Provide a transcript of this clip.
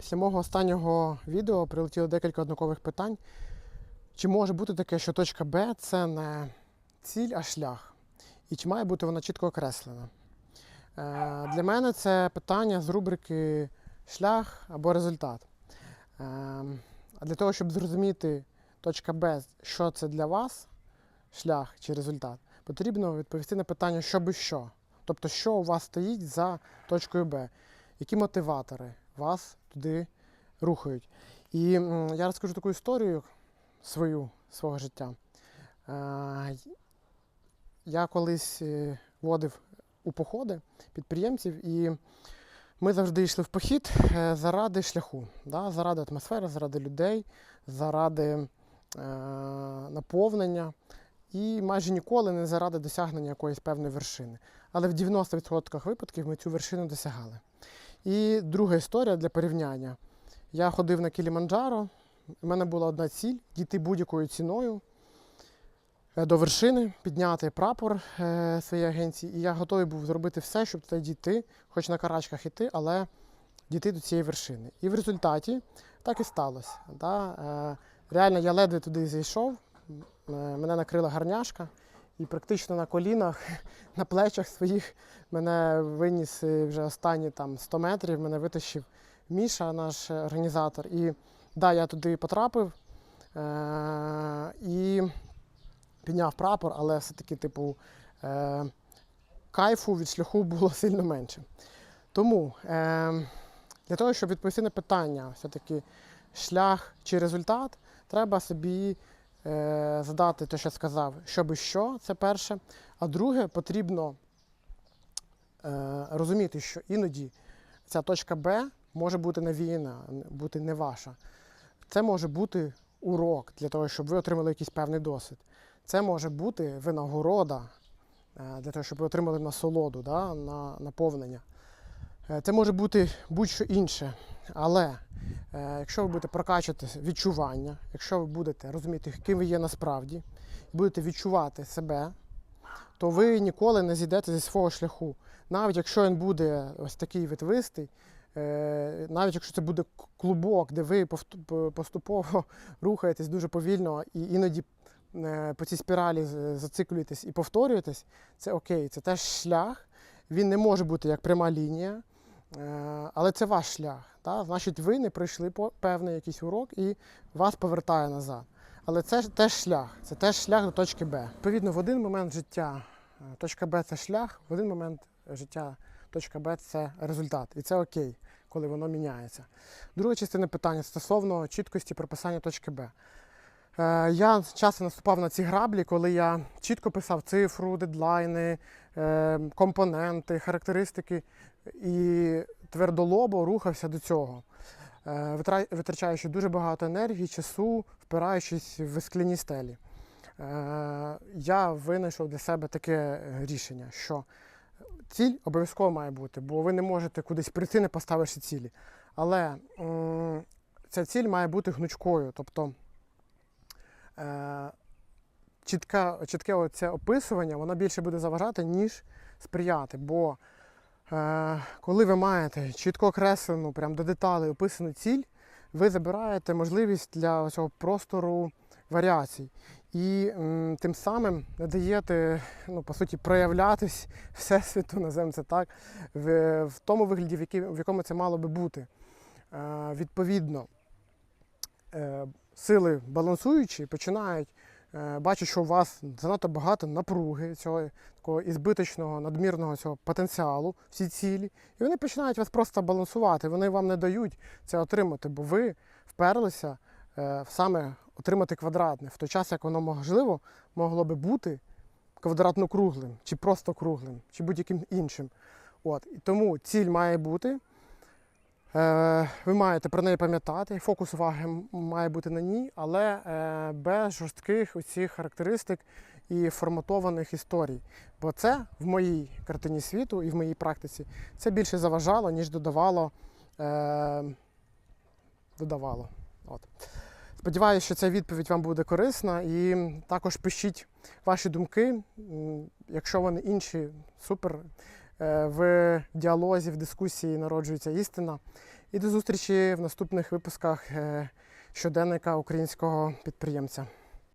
Після мого останнього відео прилетіло декілька однакових питань. Чи може бути таке, що точка Б це не ціль, а шлях? І чи має бути вона чітко окреслена? Е, Для мене це питання з рубрики шлях або результат. Е, А для того, щоб зрозуміти точка Б, що це для вас, шлях чи результат, потрібно відповісти на питання, що би що. Тобто, що у вас стоїть за точкою Б, які мотиватори вас туди рухають. І я розкажу таку історію свою, свого життя. Я колись е, водив у походи підприємців, і ми завжди йшли в похід е, заради шляху, да? заради атмосфери, заради людей, заради е, наповнення. І майже ніколи не заради досягнення якоїсь певної вершини. Але в 90% випадків ми цю вершину досягали. І друга історія для порівняння. Я ходив на Кіліманджаро, у мене була одна ціль дійти будь-якою ціною е, до вершини, підняти прапор е, своєї агенції. І я готовий був зробити все, щоб туди дійти, хоч на карачках іти, але дійти до цієї вершини. І в результаті так і сталося. Е, Реально, я ледве туди зайшов, мене накрила гарняшка, і практично на колінах, на плечах своїх мене виніс е, вже останні там 100 метрів, мене витащив Міша, наш організатор. І да, я туди потрапив е- і підняв прапор, але все-таки, типу, е- кайфу від шляху було сильно менше. Тому е- для того, щоб відповісти на питання, все-таки шлях чи результат, треба собі задати те, що сказав, що би що, це перше. А друге, потрібно е- розуміти, що іноді ця точка Б може бути навіяна, бути не ваша. Це може бути урок для того, щоб ви отримали якийсь певний досвід. Це може бути винагорода е, для того, щоб ви отримали насолоду, да, на наповнення. Е, Це може бути будь-що інше. Але е, якщо ви будете прокачувати відчування, якщо ви будете розуміти, ким ви є насправді, будете відчувати себе, то ви ніколи не зійдете зі свого шляху. Навіть якщо він буде ось такий витвистий, е, навіть якщо це буде клубок, де ви поступово рухаєтесь дуже повільно і іноді е, по цій спіралі зациклюєтесь і повторюєтесь, це окей, це теж шлях. Він не може бути як пряма лінія, але це ваш шлях. Та? Значить, ви не пройшли певний якийсь урок і вас повертає назад. Але це теж шлях, це теж шлях до точки Б. Відповідно, в один момент життя е, точка Б це шлях, в один момент життя точка Б це результат. І це окей, коли воно міняється. Друга частина питання стосовно чіткості прописання точки Б. Е, Я часто наступав на ці граблі, коли я чітко писав цифру, дедлайни, е, компоненти, характеристики і твердолобо рухався до цього, е, витрачаючи дуже багато енергії, часу, впираючись в скляні стелі. Я винайшов для себе таке рішення, що ціль обов'язково має бути, бо ви не можете кудись прийти, не поставивши цілі. Але ця ціль має бути гнучкою. Тобто е, чітка, чітке оце описування, воно більше буде заважати, ніж сприяти. Бо е, коли ви маєте чітко окреслену, прям до деталей описану ціль, ви забираєте можливість для цього простору варіацій. І м, тим самим не даєте, ну, по суті, проявлятись Всесвіту, називаємо це так, в, в тому вигляді, в, який, в якому це мало би бути. Е, відповідно, е, сили балансуючі починають е, бачать, що у вас занадто багато напруги, цього такого ізбиточного, надмірного цього потенціалу, всі цілі, і вони починають вас просто балансувати. Вони вам не дають це отримати, бо ви вперлися е, саме отримати квадратне, в той час, як воно можливо могло би бути квадратно-круглим, чи просто круглим, чи будь-яким іншим. От. І тому ціль має бути. Е, ви маєте про неї пам'ятати, фокус уваги має бути на ній, але е, без жорстких усіх характеристик і форматованих історій. Бо це в моїй картині світу і в моїй практиці це більше заважало, ніж додавало. Е, додавало. От. Сподіваюся, що ця відповідь вам буде корисна. І також пишіть ваші думки. Якщо вони інші, супер. Е, В діалозі, в дискусії народжується істина. І до зустрічі в наступних випусках е, щоденника українського підприємця.